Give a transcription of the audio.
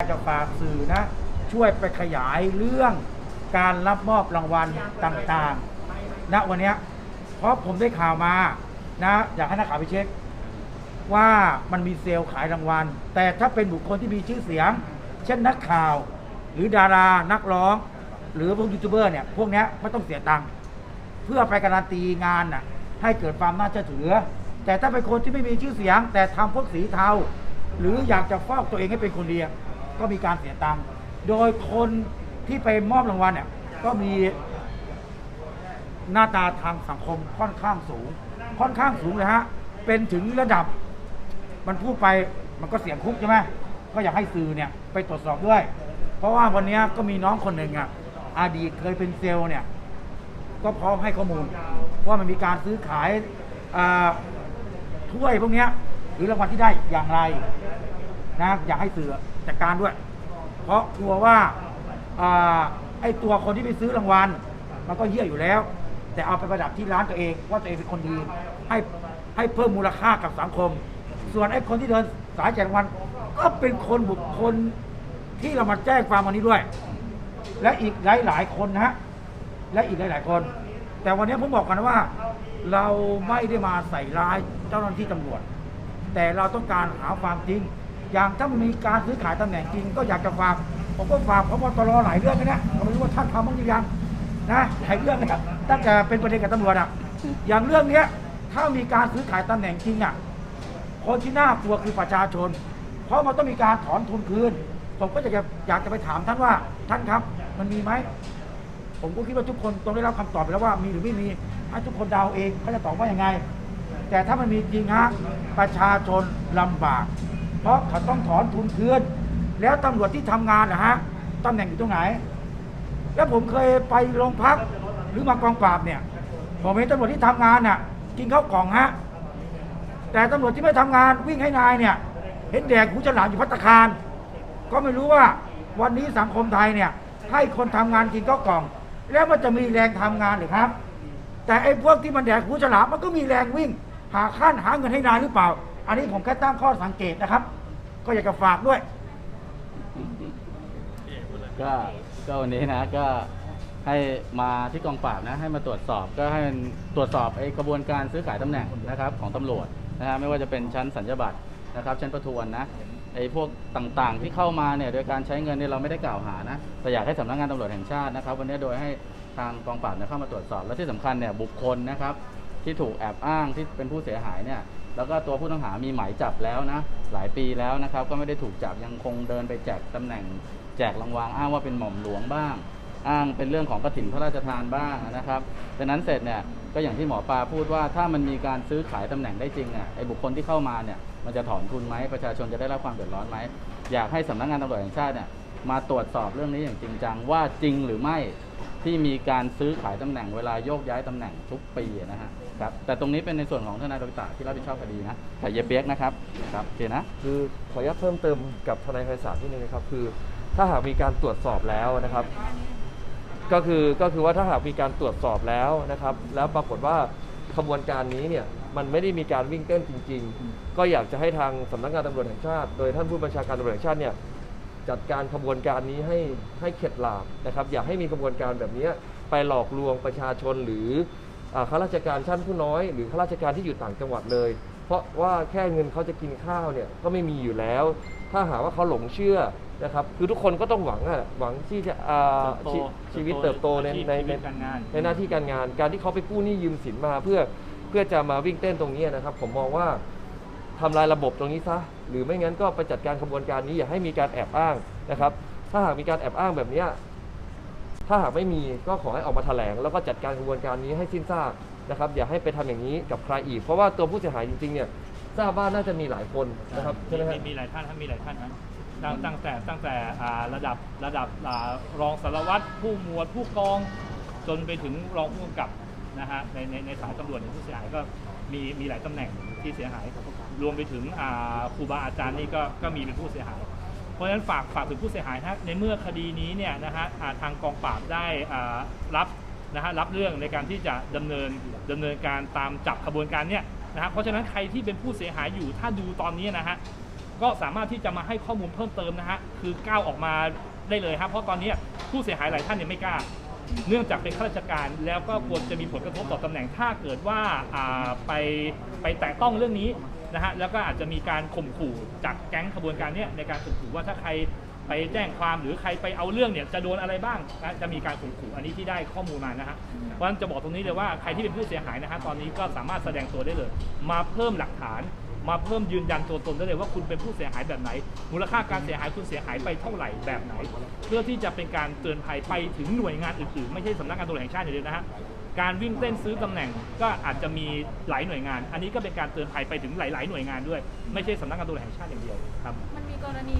จะฝากสื่อนะ ช่วยไปขยายเรื่องการรับมอบรางวัลต่างๆณวันนี้เพราะผมได้ข่าวมานะอยากให้นักข่าวไปเช็ค ว่ามันมีเซลล์ขายรางวัล แต่ถ้าเป็นบุคคลที่มีชื่อเสียง เช่นนักข่าว หรือดารานักร้อง หรือพวกยูทูบเบอร์เนี่ยพวกนี้ไม่ต้องเสียตังค์เพื่อไปการันตีงานน่ะให้เกิดความน่าเชื่อถือ แต่ถ้าเป็นคนที่ไม่มีชื่อเสียง แต่ทำพวกสีเทาหรืออยากจะฟอกตัวเองให้เป็นคนดีอะ ก็มีการเสียตังค์โดยคนที่ไปมอบรางวัลเนี่ย ก็มีหน้าตาทางสังคมค่อนข้างสูง ค่อนข้างสูงเลยฮะ เป็นถึงระดับ มันพูดไปมันก็เสียงคุกใช่ไหมก็อยากให้สื่อเนี่ยไปตรวจสอบด้วย เพราะว่าวันนี้ก็มีน้องคนหนึ่งอะอดีตเคยเป็นเซลล์เนี่ย ก็พร้อมให้ข้อมูล ว่ามันมีการซื้อขายถ้วยพวกนี้หรือรางวัลที่ได้อย่างไรนะอยากให้สื่อ จัดการด้วย เพราะกลัวว่าอไอ้ตัวคนที่ไปซื้อรางวัล มันก็เหี้ยอยู่แล้ว แต่เอาไปประดับที่ร้านตัวเอง ว่าตัวเองเป็นคนดีให้ให้เพิ่มมูลค่ากับสังคม ส่วนไอ้คนที่เดินสายแจกรางวัลก็เป็นคนบุคคลที่เรามาแจ้งความวันนี้ด้วย และอีกหลายหลายคนนะฮะและอีกหลายๆคน แต่วันนี้ผมบอกกันว่า เราไม่ได้มาใส่ร้ายเจ้าหน้าที่ตำรวจ แต่เราต้องการหาความจริง อย่างถ้ามันมีการซื้อขายตำแหน่งจริงก็อยากจะฝากผมก็ฝากพบตรหลายเรื่องนะเนี่ยผมไม่รู้ว่าท่านทำบ้างหรือยังนะหลายเรื่องนะครับตั้งแต่เป็นประเด็นกับตำรวจอะอย่างเรื่องเนี้ยถ้ามีการซื้อขายตำแหน่งจริงอะคนที่น่ากลัวคือประชาชน เพราะมันต้องมีการถอนทุนคืน ผมก็จะอยากจะไปถามท่านว่าท่านครับ มันมีไหมผมก็คิดว่าทุกคนต้องได้รับคำตอบไปแล้วว่ามีหรือไม่มีให้ทุกคนเดาเองเขาจะตอบว่ายังไง แต่ถ้ามันมีจริงฮะประชาชนลำบาก เพราะเขาต้องถอนทุนคืนแล้วตำรวจที่ทำงานนะฮะตำแหน่งอยู่ตรงไหน แล้วผมเคยไปโรงพักหรือมากองปราบเนี่ยผมเห็นตำรวจที่ทำงานน่ะ กินข้าวกล่องฮะแต่ตำรวจที่ไม่ทำงานวิ่งให้นายเนี่ย เห็นแดกหูฉลามอยู่พัตคาร ก็ไม่รู้ว่าวันนี้สังคมไทยเนี่ย ให้คนทำงานกินข้าวกล่อง แล้วมันจะมีแรงทำงานหรือครับ แต่ไอ้พวกที่มันแดกหูฉลามมันก็มีแรงวิ่ง หาขั้นหาเงินให้นายหรือเปล่า อันนี้ผมแค่ตั้งข้อสังเกตนะครับ ก็อยากจะฝากด้วย ก็ก็วันนี้นะก็ให้มาที่กองปราบนะ ให้มาตรวจสอบก็ให้มันตรวจสอบไอ้กระบวนการซื้อขายตำแหน่งนะครับ ของตำรวจนะฮะไม่ว่าจะเป็นชั้นสัญญาบัตรนะครับ ชั้นประทวนนะไอ้พวกต่างๆที่เข้ามาเนี่ยโดยการใช้เงินเนี่ยเราไม่ได้กล่าวหานะแต่อยากให้สำนักงานตำรวจแห่งชาตินะครับ วันนี้โดยให้ทางกองปราบเนี่ยเข้ามาตรวจสอบ และที่สำคัญเนี่ยบุคคลนะครับ ที่ถูกแอบอ้างที่เป็นผู้เสียหายเนี่ย แล้วก็ตัวผู้ต้องหามีหมายจับแล้วนะ หลายปีแล้วนะครับ ก็ไม่ได้ถูกจับยังคงเดินไปแจกตำแหน่ง แจกรางวัลอ้างว่าเป็นหม่อมหลวงบ้าง อ้างเป็นเรื่องของกฐินพระราชทานบ้างนะครับดังนั้นเสร็จเนี่ยก็อย่างที่หมอปลาพูดว่าถ้ามันมีการซื้อขายตำแหน่งได้จริงอะไอ้บุคคลที่เข้ามาเนี่ยมันจะถอนทุนไหมประชาชนจะได้รับความเดือดร้อนไหมอยากให้สำนักงานตำรวจแห่งชาติเนี่ยมาตรวจสอบเรื่องนี้อย่างจริงจังว่าจริงหรือไม่ที่มีการซื้อขายตำแหน่งเวลาโยกย้ายตำแหน่งทุกปีนะฮะ ครับแต่ตรงนี้เป็นในส่วนของทนายโดยตาที่รับผิดชอบคดีนะแต่เยเปียกนะครับครับโอเคนะ คือขออนุญาตเพิ่มเติมกับทนายไพศาลที่นึงนะครับ คือถ้าหากมีการตรวจสอบแล้วนะครับ ก็คือก็คือว่าถ้าหากมีการตรวจสอบแล้วนะครับ แล้วปรากฏว่าขบวนการนี้เนี่ยมันไม่ได้มีการวิ่งเต้นจริง ๆ ก็อยากจะให้ทางสำนักงานตำรวจแห่งชาติ โดยท่านผู้บัญชาการตำรวจแห่งชาติเนี่ยจัดการขบวนการนี้ให้ให้เข็ดหลาบนะครับ อย่าให้มีขบวนการแบบนี้ไปหลอกลวงประชาชนหรือ ข้าราชการชั้นผู้น้อย หรือข้าราชการที่อยู่ต่างจังหวัดเลย เพราะว่าแค่เงินเขาจะกินข้าวเนี่ยก็ไม่มีอยู่แล้ว ถ้าหากว่าเขาหลงเชื่อนะครับคือทุกคนก็ต้องหวังอะหวังที่จะอ่าเติบโตชีชีวิตเติบโตในอาชีพในชีวิในตการงานในหน้าที่การงาน การที่เขาไปกู้หนี้ยืมสินมาเพื่อเพื่อจะมาวิ่งเต้นตรงนี้นะครับ ผมมองว่าทำลายระบบตรงนี้ซะหรือไม่งั้นก็ไปจัดการขบวนการนี้อย่าให้มีการแอบอ้างนะครับ ถ้าหากมีการแอบอ้างแบบเนี้ย ถ้าหากไม่มีก็ขอให้ออกมาแถลง แล้วก็จัดการขบวนการนี้ให้สิ้นซากนะครับอย่าให้ไปทำอย่างนี้กับใครอีก เพราะว่าตัวผู้เสียหายจริงๆเนี่ยทราบว่าน่าจะมีหลายคนนะครับใช่ไหมมีฮะมีมีหลายท่านครับมีหลายท่านนะตั้งตั้งแต่ตั้งแต่อ่าระดับระดับอ่ารองสารวัตรผู้หมวดผู้กอง จนไปถึงรองผู้กำกับนะฮะในในในสายตำรวจเนี่ยผู้เสียหายก็มีมีหลายตำแหน่งที่เสียหาย รวมไปถึงอ่าครูบาอาจารย์นี่ก็ก็มีเป็นผู้เสียหาย เพราะฉะนั้นฝากฝากถึงผู้เสียหายนะในเมื่อคดีนี้เนี่ยนะฮะอ่าทางกองปราบได้อ่ารับนะฮะรับเรื่องในการที่จะดำเนินดำเนินการตามจับขบวนการเนี่ยนะฮะเพราะฉะนั้นใครที่เป็นผู้เสียหายอยู่ถ้าดูตอนนี้นะฮะก็สามารถที่จะมาให้ข้อมูลเพิ่มเติมนะฮะคือก้าวออกมาได้เลยครับเพราะตอนนี้ผู้เสียหายหลายท่านเนี่ยไม่กล้า เนื่องจากเป็นข้าราชการแล้วก็กลัวจะมีผลกระทบต่อตำแหน่งถ้าเกิดว่าอ่าไปไปแตะต้องเรื่องนี้ นะฮะแล้วก็อาจจะมีการข่มขู่จากแก๊งขบวนการเนี้ยในการข่มขู่ว่าถ้าใครไปแจ้งความหรือใครไปเอาเรื่องเนี่ยจะโดนอะไรบ้างนะจะมีการข่มขู่อันนี้ที่ได้ข้อมูลมานะฮะเพราะฉะนั้นจะบอกตรงนี้เลยว่าใครที่เป็นผู้เสียหายนะฮะตอนนี้ก็สามารถแสดงตัวได้เลย มาเพิ่มหลักฐาน มาเพิ่มยืนยันตัวตนได้เลยว่าคุณเป็นผู้เสียหายแบบไหน มูลค่าการเสียหายคุณเสียหายไปเท่าไหร่แบบไหน เพื่อที่จะเป็นการเตือนภัยไปถึงหน่วยงานอื่นๆ ไม่ใช่สำนักงานตำรวจแห่งชาติอย่างเดียวนะฮะการวิ่งเต้นซื้อตำแหน่งก็อาจจะมีหลายหน่วยงาน อันนี้ก็เป็นการเตือนภัยไปถึงหลาย ๆ หน่วยงานด้วย ไม่ใช่สำนักงานตำรวจแห่งชาติอย่างเดียวครับ มันมีกรณี